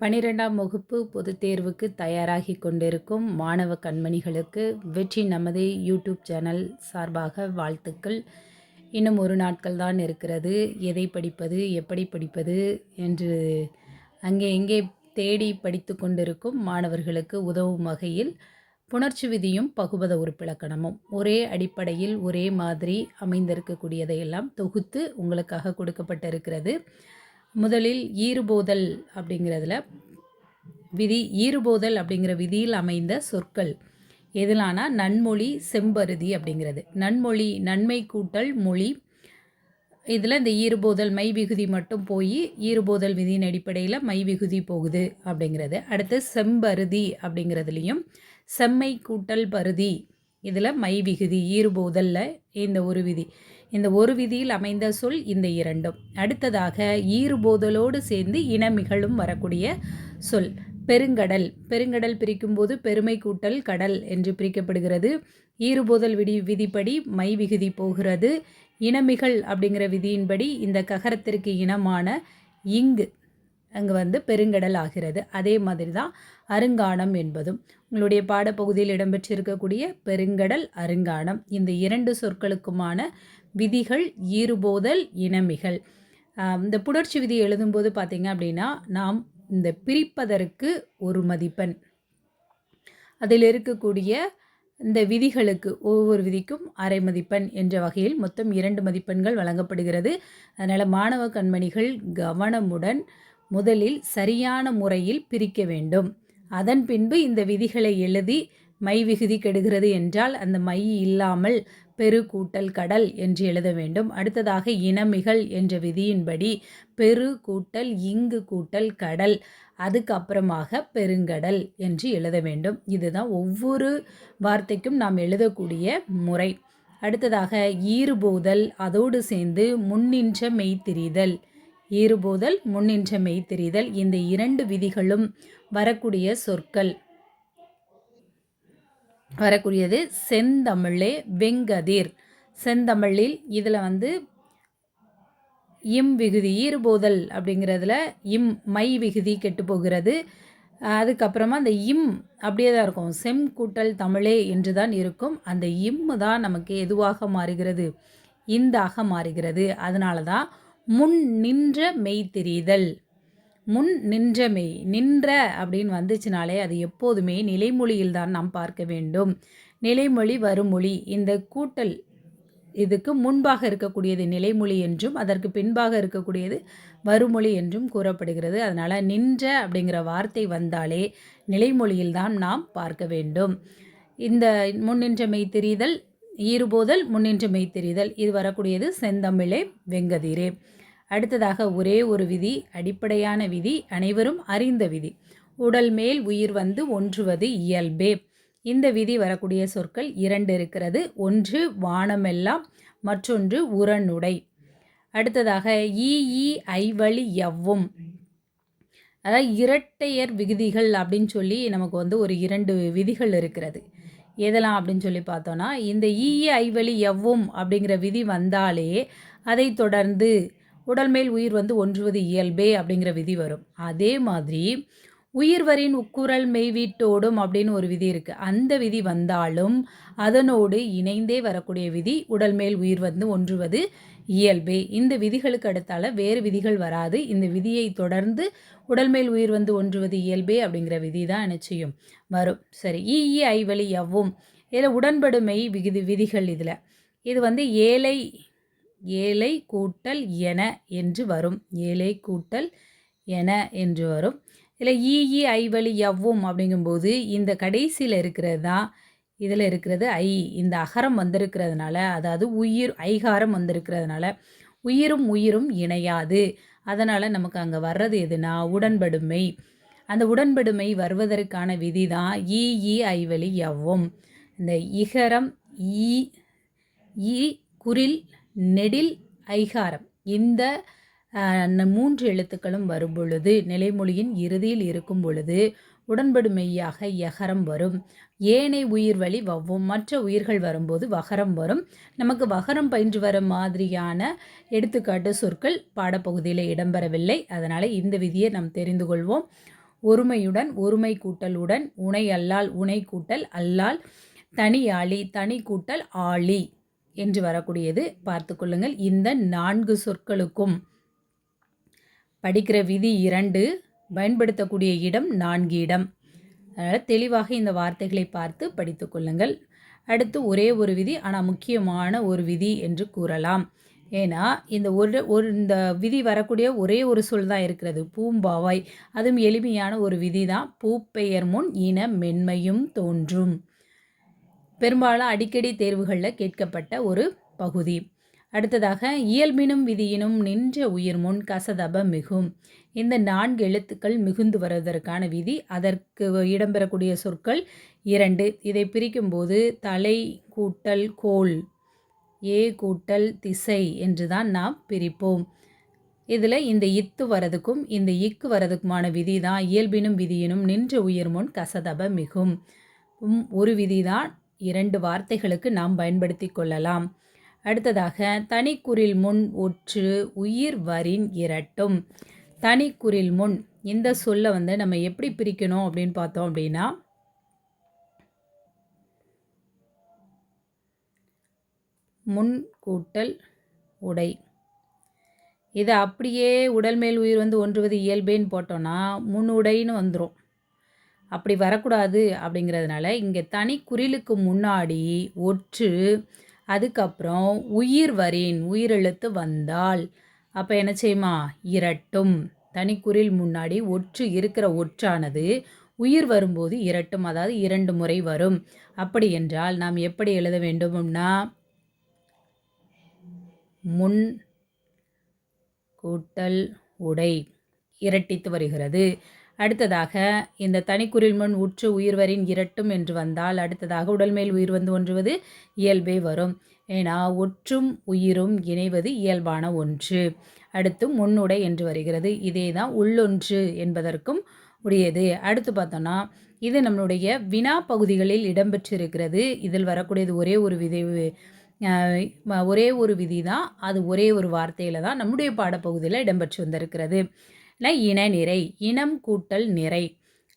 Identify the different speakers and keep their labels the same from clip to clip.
Speaker 1: பனிரெண்டாம் வகுப்பு பொதுத் தேர்வுக்கு தயாராகி கொண்டிருக்கும் மாணவ கண்மணிகளுக்கு வெற்றி நமது யூடியூப் சேனல் சார்பாக வாழ்த்துக்கள். இன்னும் ஒரு நாட்கள் தான் இருக்கிறது. எதை படிப்பது எப்படி படிப்பது என்று அங்கே எங்கே தேடி படித்து கொண்டிருக்கும் மாணவர்களுக்கு உதவும் வகையில் புணர்ச்சி விதியும் பகுபத உறுப்பிலக்கணமும் ஒரே அடிப்படையில் ஒரே மாதிரி அமைந்திருக்கக்கூடியதையெல்லாம் தொகுத்து உங்களுக்காக கொடுக்கப்பட்டிருக்கிறது. முதலில் ஈறுபோதல் அப்படிங்கிறதுல விதி ஈறுபோதல் அப்படிங்கிற விதியில் அமைந்த சொற்கள். எதிலானா நன்மொழி செம்பருதி அப்படிங்கிறது. நன்மொழி நன்மை கூட்டல் மொழி. இதில் இந்த ஈறுபோதல் மை விகுதி மட்டும் போய் ஈறுபோதல் விதியின் அடிப்படையில் மை விகுதி போகுது அப்படிங்கிறது. அடுத்து செம்பருதி அப்படிங்கிறதுலையும் செம்மை கூட்டல் பருதி. இதில் மை விகுதி ஈறுபோதலில் இந்த ஒரு விதி. இந்த ஒரு விதியில் அமைந்த சொல் இந்த இரண்டும். அடுத்ததாக ஈறுபோதலோடு சேர்ந்து இனமிகளும் வரக்கூடிய சொல். பெருங்கடல். பெருங்கடல் பிரிக்கும்போது பெருமை கூட்டல் கடல் என்று பிரிக்கப்படுகிறது. ஈறுபோதல் விதி விதிப்படி மை விகுதி போகிறது. இனமிகள் அப்படிங்கிற விதியின்படி இந்த ககரத்திற்கு இனமான இங்கு அங்கே வந்து பெருங்கடல் ஆகிறது. அதே மாதிரி தான் அருங்காணம் என்பதும். உங்களுடைய பாடப்பகுதியில் இடம்பெற்றிருக்கக்கூடிய பெருங்கடல் அருங்காணம் இந்த இரண்டு சொற்களுக்குமான விதிகள் ஈறுபோதல் இனமிகள் இந்த புணர்ச்சி விதி எழுதும்போது பார்த்திங்க அப்படின்னா நாம் இந்த பிரிப்பதற்கு ஒரு மதிப்பெண். அதில் இருக்கக்கூடிய இந்த விதிகளுக்கு ஒவ்வொரு விதிக்கும் அரை மதிப்பெண் என்ற வகையில் மொத்தம் இரண்டு மதிப்பெண்கள் வழங்கப்படுகிறது. அதனால் மாணவ கண்மணிகள் கவனமுடன் முதலில் சரியான முறையில் பிரிக்க வேண்டும். அதன் பின்பு இந்த விதிகளை எழுதி மை விகுதி கெடுகிறது என்றால் அந்த மை இல்லாமல் பெரு கூட்டல் கடல் என்று எழுத வேண்டும். அடுத்ததாக இனமிகள் என்ற விதியின்படி பெரு கூட்டல் இங்கு கூட்டல் கடல் அதுக்கப்புறமாக பெருங்கடல் என்று எழுத வேண்டும். இதுதான் ஒவ்வொரு வார்த்தைக்கும் நாம் எழுதக்கூடிய முறை. அடுத்ததாக ஈறுபோதல் அதோடு சேர்ந்து முன்னின்ற மெய்த்திரிதல் ஈறுபோதல் முன்னின்ற மெய்த்திரிதல் இந்த இரண்டு விதிகளும் வரக்கூடிய சொற்கள். வரக்கூடியது செந்தமிழே வெங்கதிர். செந்தமிழில் இதில் வந்து இம் விகுதி ஈறுபோதல் அப்படிங்கிறதுல இம் மை விகுதி கெட்டு போகிறது. அதுக்கப்புறமா அந்த இம் அப்படியே தான் இருக்கும். செம் கூட்டல் தமிழே என்று தான் இருக்கும். அந்த இம்மு தான் நமக்கு எதுவாக மாறுகிறது? இந்தாக மாறுகிறது. அதனால தான் முன் நின்ற மெய் தெரிதல். முன் நின்ற மெய் நின்ற அப்படின்னு வந்துச்சுனாலே அது எப்போதுமே நிலைமொழியில் தான் நாம் பார்க்க வேண்டும். நிலைமொழி வருமொழி இந்த கூட்டல் இதுக்கு முன்பாக இருக்கக்கூடியது நிலைமொழி என்றும் அதற்கு பின்பாக இருக்கக்கூடியது வருமொழி என்றும் கூறப்படுகிறது. அதனால் நின்ற அப்படிங்கிற வார்த்தை வந்தாலே நிலைமொழியில் தான் நாம் பார்க்க வேண்டும். இந்த முன்னின்ற மெய்த்தெரிதல் ஈறுபோதல் முன்னின்ற மெய்த்தெரிதல் இது வரக்கூடியது செந்தமிழே வெங்கதிரே. அடுத்ததாக ஒரே ஒரு விதி அடிப்படையான விதி அனைவரும் அறிந்த விதி. உடல் மேல் உயிர் வந்து ஒன்றுவது இயல்பே. இந்த விதி வரக்கூடிய சொற்கள் இரண்டு இருக்கிறது. ஒன்று வானமெல்லாம் மற்றொன்று உரனுடை. அடுத்ததாக இஇ ஐவழி எவ்வும் அதாவது இரட்டையர் விகுதிகள் அப்படின்னு சொல்லி நமக்கு வந்து ஒரு இரண்டு விதிகள் இருக்கிறது. எதெல்லாம் அப்படின்னு சொல்லி பார்த்தோன்னா இந்த இஇ ஐவழி எவ்வும் அப்படிங்கிற விதி வந்தாலே அதை தொடர்ந்து உடல் மேல் உயிர் வந்து ஒன்றுவது இயல்பே அப்படிங்கிற விதி வரும். அதே மாதிரி உயிர்வரின் உக்குரல் மெய்வீட்டோடும் அப்படின்னு ஒரு விதி இருக்குது அந்த விதி வந்தாலும் அதனோடு இணைந்தே வரக்கூடிய விதி உடல் மேல் உயிர் வந்து ஒன்றுவது இயல்பே. இந்த விதிகளுக்கு அடுத்தால வேறு விதிகள் வராது. இந்த விதியை தொடர்ந்து உடல் மேல் உயிர் வந்து ஒன்றுவது இயல்பே அப்படிங்கிற விதி தான் நிச்சயம் வரும். சரி இஇ ஐ ஐவழி எவ்வும் இதில் உடன்படுமை விகுதி விதிகள் இதில். இது வந்து ஏழை ஏழை கூட்டல் என என்று வரும். ஏழை கூட்டல் என என்று வரும். இதில் ஐ ஐவழி எவ்வும் அப்படிங்கும்போது இந்த கடைசியில் இருக்கிறது தான். இதில் இருக்கிறது ஐ. இந்த அகரம் வந்திருக்கிறதுனால அதாவது உயிர் ஐகாரம் வந்திருக்கிறதுனால உயிரும் உயிரும் இணையாது. அதனால் நமக்கு அங்கே வர்றது எதுனா உடன்படுமை. அந்த உடன்படுமை வருவதற்கான விதி தான் இஇ ஐவழி எவ்வும் இந்த இகரம் ஈ ஈ குரில் நெடில் ஐகாரம். இந்த மூன்று எழுத்துக்களும் வரும் பொழுது நிலைமொழியின் இறுதியில் இருக்கும் பொழுது உடன்படுமையாக யகரம் வரும். ஏனை உயிர் வழி வவ்வும். மற்ற உயிர்கள் வரும்போது வகரம் வரும். நமக்கு வகரம் பயின்று வர மாதிரியான எடுத்துக்காட்டு சொற்கள் பாடப்பகுதியில் இடம்பெறவில்லை. அதனால் இந்த விதியை நாம் தெரிந்து கொள்வோம். ஒருமையுடன் ஒருமை கூட்டலுடன் உனை அல்லால் உனை கூட்டல் அல்லால் தனி ஆளி தனி கூட்டல் ஆளி என்று வரக்கூடியது. பார்த்து கொள்ளுங்கள். இந்த நான்கு சொற்களுக்கும் படிக்கிற விதி இரண்டு பயன்படுத்தக்கூடிய இடம் நான்கு இடம். அதனால் தெளிவாக இந்த வார்த்தைகளை பார்த்து படித்து கொள்ளுங்கள். அடுத்து ஒரே ஒரு விதி ஆனால் முக்கியமான ஒரு விதி என்று கூறலாம். ஏன்னா இந்த ஒரு ஒரு இந்த விதி வரக்கூடிய ஒரே ஒரு சொல் தான் இருக்கிறது. பூம்பாவாய். அதுவும் எளிமையான ஒரு விதி தான் பூப்பெயர் முன் இன மென்மையும் தோன்றும். பெரும்பாலும் அடிக்கடி தேர்வுகளில் கேட்கப்பட்ட ஒரு பகுதி. அடுத்ததாக இயல்பினும் விதியினும் நின்ற உயிர் முன் கசதப மிகும். இந்த நான்கு எழுத்துக்கள் மிகுந்து வருவதற்கான விதி அதற்கு இடம்பெறக்கூடிய சொற்கள் இரண்டு. இதை பிரிக்கும்போது தலை கூட்டல் கோல் ஏ கூட்டல் திசை என்று தான் நாம் பிரிப்போம். இதில் இந்த இத்து வரதுக்கும் இந்த இக்கு வரதுக்குமான விதி தான் இயல்பினும் விதியினும் நின்ற உயிர் முன் கசதப மிகும். ஒரு விதி தான் இரண்டு வார்த்தைகளுக்கு நாம் பயன்படுத்தி கொள்ளலாம். அடுத்ததாக தனிக்குறில் முன் ஒற்று உயிர் வரின் இரட்டும். தனிக்குறில் முன் இந்த சொல்லை வந்து நம்ம எப்படி பிரிக்கணும் அப்படின்னு பார்த்தோம் அப்படின்னா முன் கூட்டல் உடை. இதை அப்படியே உடல் மேல் உயிர் வந்து ஒன்றுவது இயல்பேன்னு போட்டோன்னா முன் உடைன்னு வந்துடும் அப்படி வரக்கூடாது அப்படிங்கிறதுனால இங்கே தனி குறிலுக்கு முன்னாடி ஒற்று அதுக்கப்புறம் உயிர் வரின் உயிரெழுத்து வந்தால் அப்போ என்ன செய்யுமா? இரட்டும். தனிக்குறில் முன்னாடி ஒற்று இருக்கிற ஒற்றானது உயிர் வரும்போது இரட்டும் அதாவது இரண்டு முறை வரும். அப்படி என்றால் நாம் எப்படி எழுத வேண்டும்னா முன் கூட்டல் உடை இரட்டித்து வருகிறது. அடுத்ததாக இந்த தனிக்குறில் முன் உற்று உயிர்வரின் இரட்டும் என்று வந்தால் அடுத்ததாக உடல் மேல் உயிர் வந்து ஒன்றுவது இயல்பே வரும். ஏன்னா ஒற்றும் உயிரும் இணைவது இயல்பான ஒன்று. அடுத்து முன்னுடை என்று வருகிறது. இதே தான் உள்ளொன்று என்பதற்கும் உடையது. அடுத்து பார்த்தோன்னா இது நம்மளுடைய வினா பகுதிகளில் இடம்பெற்றிருக்கிறது. இதில் வரக்கூடியது ஒரே ஒரு விதை ஒரே ஒரு விதி தான் அது ஒரே ஒரு வார்த்தையில் தான் நம்முடைய பாடப்பகுதியில் இடம்பெற்று வந்திருக்கிறது. இல்லை இன நிறை இனம் கூட்டல் நிறை.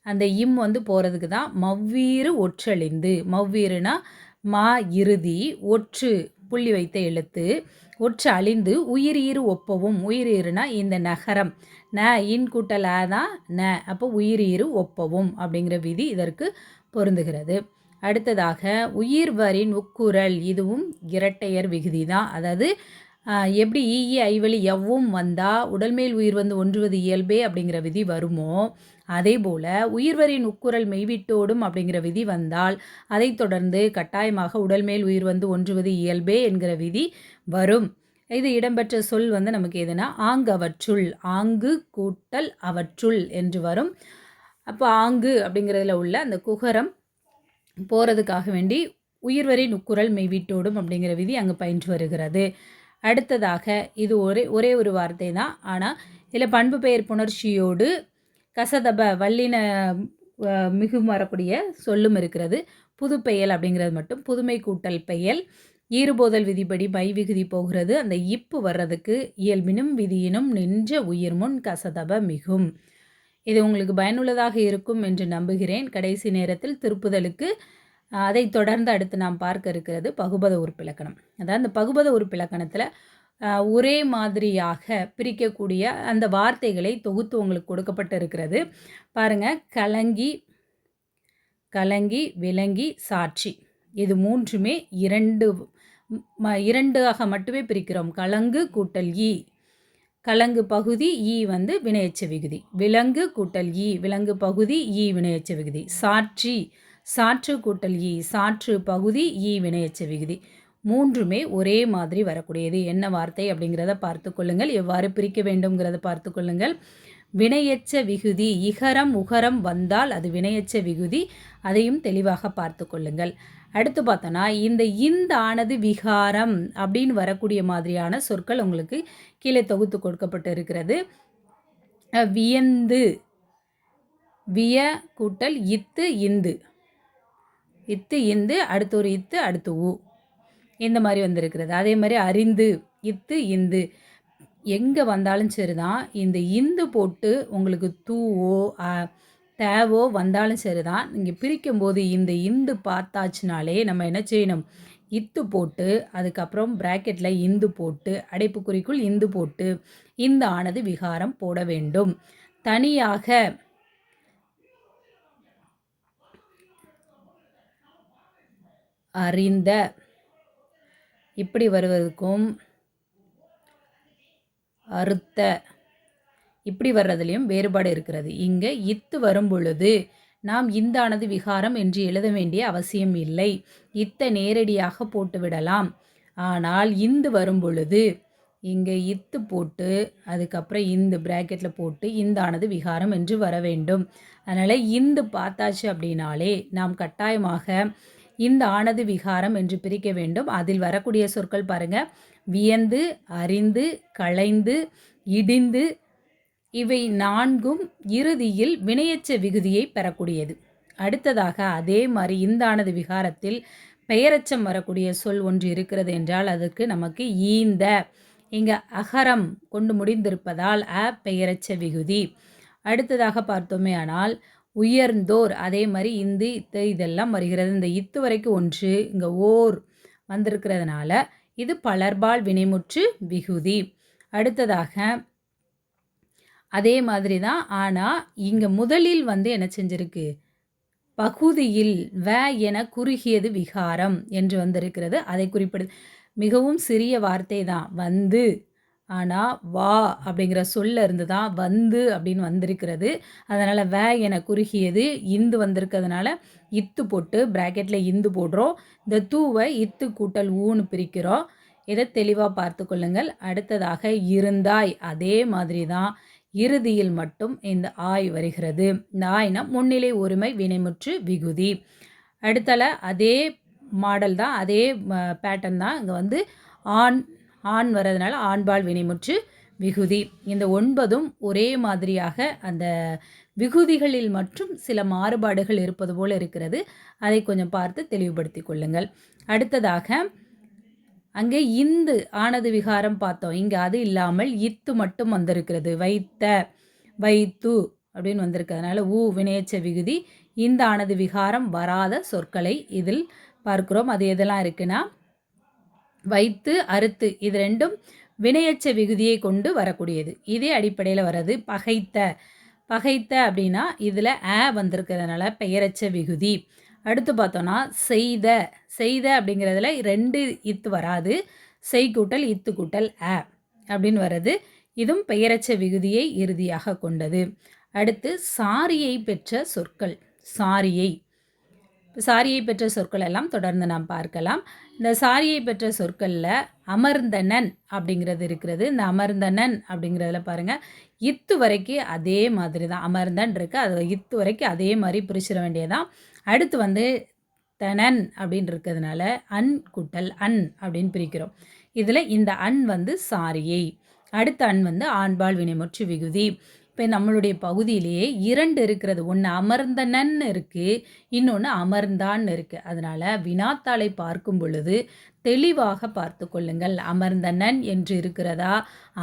Speaker 1: அந்த இம் வந்து போகிறதுக்கு தான் மவ்வீறு ஒற்றழிந்து மவ்வீறுனா மா இறுதி ஒற்று புள்ளி வைத்த எழுத்து. ஒற்று அழிந்து உயிரீறு ஒப்பவும். உயிரீறுனா இந்த நகரம். ந இன் கூட்டலா தான் ந. அப்போ உயிரீறு ஒப்பவும் அப்படிங்கிற விதி இதற்கு பொருந்துகிறது. அடுத்ததாக உயிர்வரின் உக்குரல் இதுவும் இரட்டையர் விகுதி தான். அதாவது எப்படி ஈஇ ஐவழி எவ்வும் வந்தால் உடல்மேல் உயிர் வந்து ஒன்றுவது இயல்பே அப்படிங்கிற விதி வருமோ? அதே போல் உயிர்வரின் உக்குரல் மெய்விட்டோடும் அப்படிங்கிற விதி வந்தால் அதைத் தொடர்ந்து கட்டாயமாக உடல்மேல் உயிர் வந்து ஒன்றுவது இயல்பே என்கிற விதி வரும். இது இடம்பெற்ற சொல் வந்து நமக்கு எதுனா? ஆங்கு அவற்றுள் ஆங்கு கூட்டல் அவற்றுள் என்று வரும். அப்போ ஆங்கு அப்படிங்கிறதுல உள்ள அந்த குகரம் போகிறதுக்காக வேண்டி உயிர்வரை நுக்குரல் மெய்விட்டோடும் அப்படிங்கிற விதி அங்கே பயின்று வருகிறது. அடுத்ததாக இது ஒரே ஒரே ஒரு வார்த்தை தான் ஆனால் இதில் பண்பு பெயர் புணர்ச்சியோடு கசதப வல்லின மிகு வரக்கூடிய சொல்லும் இருக்கிறது. புது பெயல் அப்படிங்கிறது மட்டும். புதுமை கூட்டல் பெயல். ஈறுபோதல் விதிப்படி பை விகுதி போகிறது. அந்த இப்பு வர்றதுக்கு இயல்பினும் விதியினும் நின்ற உயிர் முன் கசதப மிகும். இது உங்களுக்கு பயனுள்ளதாக இருக்கும் என்று நம்புகிறேன். கடைசி நேரத்தில் திருப்புதலுக்கு அதை தொடர்ந்து அடுத்து நாம் பார்க்க இருக்கிறது பகுபத உறுப்பிலக்கணம் அதாவது அந்த பகுபத உறுப்பிலக்கணத்தில் ஒரே மாதிரியாக பிரிக்கக்கூடிய அந்த வார்த்தைகளை தொகுத்து உங்களுக்கு கொடுக்கப்பட்டு இருக்கிறது. பாருங்கள் கலங்கி கலங்கி விலங்கி சாட்சி. இது மூன்றுமே இரண்டு இரண்டாக மட்டுமே பிரிக்கிறோம். கலங்கு கூட்டல் ஈ. கலங்கு பகுதி ஈ வந்து வினையச்ச விகுதி. விலங்கு கூட்டல் ஈ. விலங்கு பகுதி ஈ வினையச்ச விகுதி. சாட்சி சாற்று கூட்டல் ஈ சாற்று பகுதி ஈ வினையச்ச விகுதி. மூன்றுமே ஒரே மாதிரி வரக்கூடியது. என்ன வார்த்தை அப்படிங்கிறத பார்த்து கொள்ளுங்கள். எவ்வாறு பிரிக்க வேண்டும்ங்கிறத பார்த்து கொள்ளுங்கள். வினையச்ச விகுதி இகரம் உகரம் வந்தால் அது வினையச்ச விகுதி. அதையும் தெளிவாக பார்த்து கொள்ளுங்கள். அடுத்து பார்த்தோன்னா இந்த இந்த ஆனது விகாரம் அப்படின்னு வரக்கூடிய மாதிரியான சொற்கள் உங்களுக்கு கீழே தொகுத்து கொடுக்கப்பட்டு இருக்கிறது. வியந்து விய கூட்டல் இத்து இந்து. இத்து இந்து அடுத்து ஒரு இத்து அடுத்து ஊ இந்த மாதிரி வந்திருக்கிறது. அதே மாதிரி அறிந்து இத்து இந்து. எங்கே வந்தாலும் சரி தான் இந்த இந்து போட்டு உங்களுக்கு தூவோ தேவோ வந்தாலும் சரி தான் நீங்கள் பிரிக்கும்போது இந்த இந்து பார்த்தாச்சுனாலே நம்ம என்ன செய்யணும்? இத்து போட்டு அதுக்கப்புறம் ப்ராக்கெட்டில் இந்து போட்டு அடைப்புக்குறிக்குள் இந்து போட்டு இந்த ஆனது விகாரம் போட வேண்டும். தனியாக அறிந்த இப்படி வருவதற்கும் அறுத்த இப்படி வர்றதுலேயும் வேறுபாடு இருக்கிறது. இங்கே இத்து வரும் பொழுது நாம் இந்தானது விகாரம் என்று எழுத வேண்டிய அவசியம் இல்லை. இத்தை நேரடியாக போட்டுவிடலாம். ஆனால் இந்து வரும் பொழுது இங்கே இத்து போட்டு அதுக்கப்புறம் இந்து ப்ராக்கெட்டில் போட்டு இந்தானது விகாரம் என்று வர வேண்டும். அதனால் இந்து பார்த்தாச்சு அப்படின்னாலே நாம் கட்டாயமாக இந்த ஆனது விகாரம் என்று பிரிக்க வேண்டும். அதில் வரக்கூடிய சொற்கள் பாருங்க. வியந்து அறிந்து களைந்து இடிந்து இவை நான்கும் இறுதியில் வினையச்ச விகுதியை பெறக்கூடியது. அடுத்ததாக அதே மாதிரி இந்தானது விகாரத்தில் பெயரச்சம் வரக்கூடிய சொல் ஒன்று இருக்கிறது என்றால் அதற்கு நமக்கு ஈந்த இங்கே அகரம் கொண்டு முடிந்திருப்பதால் அ பெயரச்ச விகுதி. அடுத்ததாக பார்த்தோமே ஆனால் உயர்ந்தோர். அதே மாதிரி இந்து இத்து இதெல்லாம் வருகிறது. இந்த இத்து வரைக்கும் ஒன்று இங்கே ஓர் வந்திருக்கிறதுனால இது பலர்பால் வினைமுற்று விகுதி. அடுத்ததாக அதே மாதிரி தான் ஆனால் இங்கே முதலில் வந்து என்ன செஞ்சிருக்கு? பகுதியில் வ என குறுகியது விகாரம் என்று வந்திருக்கிறது. அதை குறிப்பிடு மிகவும் சிறிய வார்த்தை தான். வந்து. ஆனால் வா அப்படிங்கிற சொல்ல இருந்து தான் வந்து அப்படின்னு வந்திருக்கிறது. அதனால் வே என குறுகியது இந்து வந்திருக்கிறதுனால இத்து போட்டு ப்ராக்கெட்டில் இந்து போடுறோம். இந்த தூவை இத்து கூட்டல் ஊன்னு பிரிக்கிறோம். இதை தெளிவாக பார்த்து கொள்ளுங்கள். அடுத்ததாக இருந்தாய் அதே மாதிரி தான் இறுதியில் மட்டும் இந்த ஆய் வருகிறது. இந்த ஆய்னா முன்னிலை ஒருமை வினைமுற்று விகுதி. அடுத்தல அதே மாடல் தான் அதே பேட்டர்ன் தான் இங்கே வந்து ஆண் ஆண் வர்றதுனால ஆண்பால் வினைமுற்று விகுதி. இந்த ஒன்பதும் ஒரே மாதிரியாக அந்த விகுதிகளில் மற்றும் சில மாறுபாடுகள் இருப்பது போல் இருக்கிறது. அதை கொஞ்சம் பார்த்து தெளிவுபடுத்தி கொள்ளுங்கள். அடுத்ததாக அங்கே இந்து ஆனது விகாரம் பார்த்தோம். இங்கே அது இல்லாமல் இத்து மட்டும் வந்திருக்கிறது. வைத்த வைத்து அப்படின்னு வந்திருக்கிறதுனால ஊ வினையச்ச விகுதி இந்த ஆனது விகாரம் வராத சொற்களை இதில் பார்க்குறோம். அது எதெல்லாம் இருக்குன்னா வைத்து அறுத்து இது ரெண்டும் வினையச்ச விகுதியை கொண்டு வரக்கூடியது. இதே அடிப்படையில் வர்றது பகைத்த. பகைத்த அப்படின்னா இதில் ஆ வந்திருக்கிறதுனால பெயரச்ச விகுதி. அடுத்து பார்த்தோன்னா செய்த. செய்த அப்படிங்கிறதுல ரெண்டு இத்து வராது. செய் கூட்டல் இத்து கூட்டல் அ அப்படின்னு வர்றது இதுவும் பெயரச்ச விகுதியை இறுதியாக கொண்டது. அடுத்து சாரியை பெற்ற சொற்கள். சாரியை. சாரியை பெற்ற சொற்கள் எல்லாம் தொடர்ந்து நாம் பார்க்கலாம். இந்த சாரியை பெற்ற சொற்களில் அமர்ந்தனன் அப்படிங்கிறது இருக்கிறது. இந்த அமர்ந்தனன் அப்படிங்கிறதுல பாருங்கள் இத்து வரைக்கும் அதே மாதிரி தான் அமர்ந்தன் இருக்குது அது இத்து வரைக்கும் அதே மாதிரி பிரிச்சிட வேண்டியதான் அடுத்து வந்து தனன் அப்படின்னு இருக்கிறதுனால அன் குட்டல் அன் அப்படின்னு பிரிக்கிறோம். இதில் இந்த அன் வந்து சாரியை அடுத்த அன் வந்து ஆண்பால் வினைமுற்று விகுதி. இப்போ நம்மளுடைய பகுதியிலேயே இரண்டு இருக்கிறது. ஒன்று அமர்ந்தனன் இருக்குது இன்னொன்று அமர்ந்தான்னு இருக்குது அதனால் வினாத்தாளை பார்க்கும் பொழுது தெளிவாக பார்த்து கொள்ளுங்கள். அமர்ந்தனன் என்று இருக்கிறதா?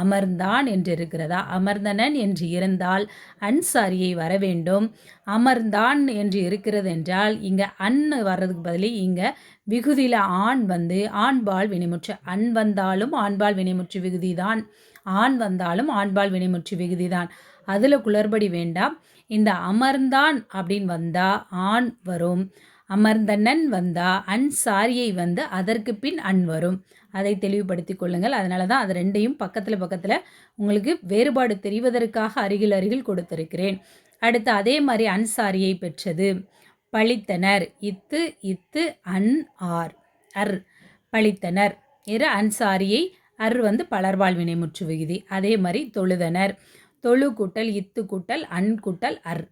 Speaker 1: அமர்ந்தான் என்று இருக்கிறதா? அமர்ந்தனன் என்று இருந்தால் அன்சாரியை வர வேண்டும். அமர்ந்தான் என்று இருக்கிறது என்றால் இங்கே அன் வர்றதுக்கு பதிலி இங்கே விகுதியில் ஆண் வந்து ஆண்பால் வினைமுற்று. அன் வந்தாலும் ஆண்பால் வினைமுற்று விகுதி தான் ஆண் வந்தாலும் ஆண்பால் வினைமுற்று விகுதி தான் அதில் குளறுபடி வேண்டாம். இந்த அமர்ந்தான் அப்படின்னு வந்தால் ஆண் வரும். அமர்ந்தனன் வந்தால் அன் சாரியை வந்து அதற்கு பின் அன் வரும். அதை தெளிவுபடுத்தி கொள்ளுங்கள். அதனால தான் அது ரெண்டையும் பக்கத்தில் பக்கத்தில் உங்களுக்கு வேறுபாடு தெரிவதற்காக அருகில் அருகில் கொடுத்திருக்கிறேன். அடுத்து அதே மாதிரி அன்சாரியை பெற்றது. பழித்தனர். இத்து இத்து அன் ஆர். அர். பழித்தனர். இரு அன்சாரியை அர் வந்து பலர்வாழ் வினைமுற்று விகுதி அதே மாதிரி தொழுதனர். தொழு கூட்டல் இத்து கூட்டல் அன் கூட்டல் அர்.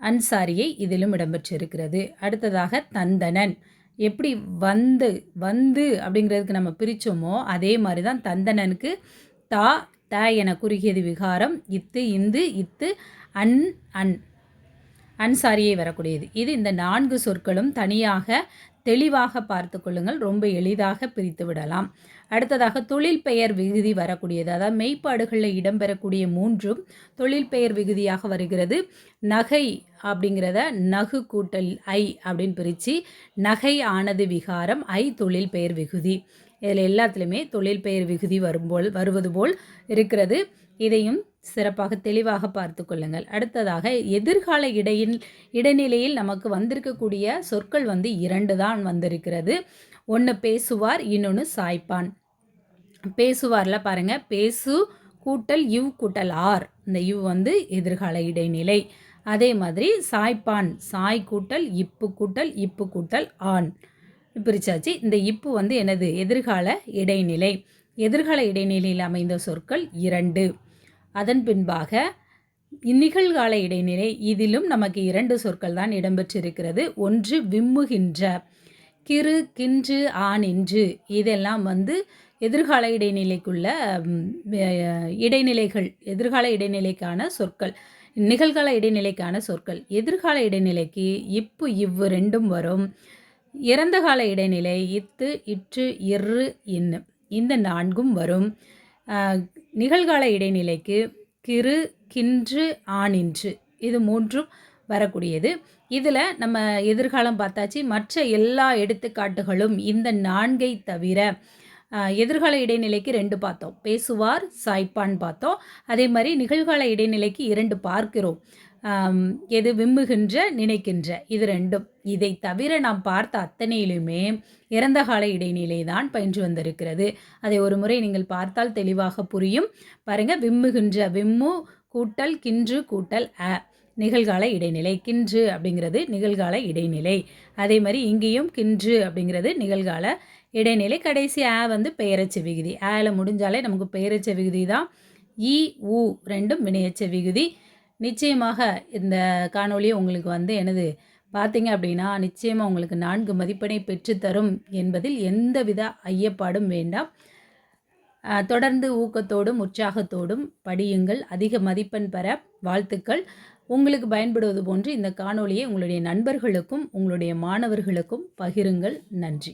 Speaker 1: அன்சாரியை இதிலும் இடம்பெற்றிருக்கிறது. அடுத்ததாக தந்தனன். எப்படி வந்து வந்து அப்படிங்கிறதுக்கு நம்ம பிரித்தோமோ அதே மாதிரி தான் தந்தனனுக்கு தா த என குறுகியது விகாரம் இத்து இந்து இத்து அன் அன். அன்சாரியை வரக்கூடியது. இது இந்த நான்கு சொற்களும் தனியாக தெளிவாக பார்த்து கொள்ளுங்கள். ரொம்ப எளிதாக பிரித்து விடலாம். அடுத்ததாக தொழில் பெயர் விகுதி வரக்கூடியது. அதாவது மெய்ப்பாடுகளில் இடம்பெறக்கூடிய மூன்றும் தொழில் பெயர் விகுதியாக வருகிறது. நகை அப்படிங்கிறத நகு கூட்டல் ஐ அப்படின்னு பிரித்து நகை ஆனது விகாரம் ஐ தொழில் பெயர் விகுதி. இதில் எல்லாத்துலேயுமே தொழில் பெயர் விகுதி வரும்போல் வருவது போல் இருக்கிறது. இதையும் சிறப்பாக தெளிவாக பார்த்து கொள்ளுங்கள். அடுத்ததாக எதிர்கால இடையின் இடைநிலையில் நமக்கு வந்திருக்கக்கூடிய சொற்கள் வந்து இரண்டு தான் வந்திருக்கிறது. ஒன்று பேசுவார் இன்னொன்று சாய்ப்பான். பேசுவாரில் பாருங்கள் பேசு கூட்டல் யுவ் கூட்டல் ஆர். இந்த யுவ் வந்து எதிர்கால இடைநிலை. அதே மாதிரி சாய்ப்பான் சாய் கூட்டல் இப்பு கூட்டல் இப்பு கூட்டல் ஆண் பிரிச்சாச்சு. இந்த இப்பு வந்து எனது எதிர்கால இடைநிலை. எதிர்கால இடைநிலையில் அமைந்த சொற்கள் இரண்டு. அதன் பின்பாக நிகழ்கால இடைநிலை இதிலும் நமக்கு இரண்டு சொற்கள் தான் இடம்பெற்றிருக்கிறது. ஒன்று விம்முகின்ற. கிரு கின்று ஆனின்று இதெல்லாம் வந்து எதிர்கால இடைநிலைக்குள்ள இடைநிலைகள் எதிர்கால இடைநிலைக்கான சொற்கள். நிகழ்கால இடைநிலைக்கான சொற்கள். எதிர்கால இடைநிலைக்கு இப்பு இவ்வு ரெண்டும் வரும். இறந்த கால இடைநிலை இத்து இற்று இரு இன்னு. இந்த நான்கும் வரும். நிகழ்கால இடைநிலைக்கு கிரு கின்று ஆணின்று இது மூன்றும் வரக்கூடியது. இதில் நம்ம எதிர்காலம் பார்த்தாச்சு. மற்ற எல்லா எடுத்துக்காட்டுகளும் இந்த நான்கை தவிர எதிர்கால இடைநிலைக்கு ரெண்டு பார்த்தோம். பேசுவார் சாய்ப்பான் பார்த்தோம். அதே மாதிரி நிகழ்கால இடைநிலைக்கு இரண்டு பார்க்கிறோம். எது விம்முகின்ற நினைக்கின்ற. இது ரெண்டும். இதை தவிர நாம் பார்த்த அத்தனையிலுமே இறந்த கால இடைநிலை தான் பயின்று வந்திருக்கிறது. அதை ஒரு முறை நீங்கள் பார்த்தால் தெளிவாக புரியும். பாருங்க விம்முகின்ற விம்மு கூட்டல் கின்று கூட்டல் அ. நிகழ்கால இடைநிலை. கின்று அப்படிங்கிறது நிகழ்கால இடைநிலை. அதே மாதிரி இங்கேயும் கின்று அப்படிங்கிறது நிகழ்கால இடைநிலை. கடைசி ஆ வந்து பெயரச்ச விகுதி. ஆல முடிஞ்சாலே நமக்கு பெயரச்ச விகுதி தான். இ உ ரெண்டும் வினையச்ச விகுதி. நிச்சயமாக இந்த காணொளி உங்களுக்கு வந்து எனது பார்த்தீங்க அப்படின்னா நிச்சயமாக உங்களுக்கு நான்கு மதிப்பெண்ணை பெற்றுத்தரும் என்பதில் எந்தவித ஐயப்பாடும் வேண்டாம். தொடர்ந்து ஊக்கத்தோடும் உற்சாகத்தோடும் படியுங்கள். அதிக மதிப்பெண் பெற வாழ்த்துக்கள். உங்களுக்கு பயன்படுவது போன்று இந்த காணொலியை உங்களுடைய நண்பர்களுக்கும் உங்களுடைய மாணவர்களுக்கும் பகிருங்கள். நன்றி.